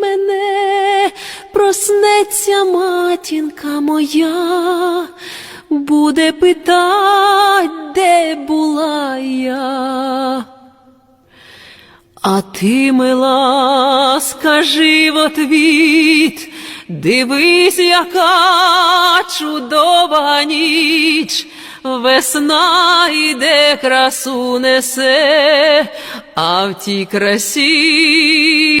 мене, проснеться матінка моя, буде питать, де була я. А ти, мила, скажи в отвіт, дивись, яка чудова ніч, весна йде красу несе, а в тій красі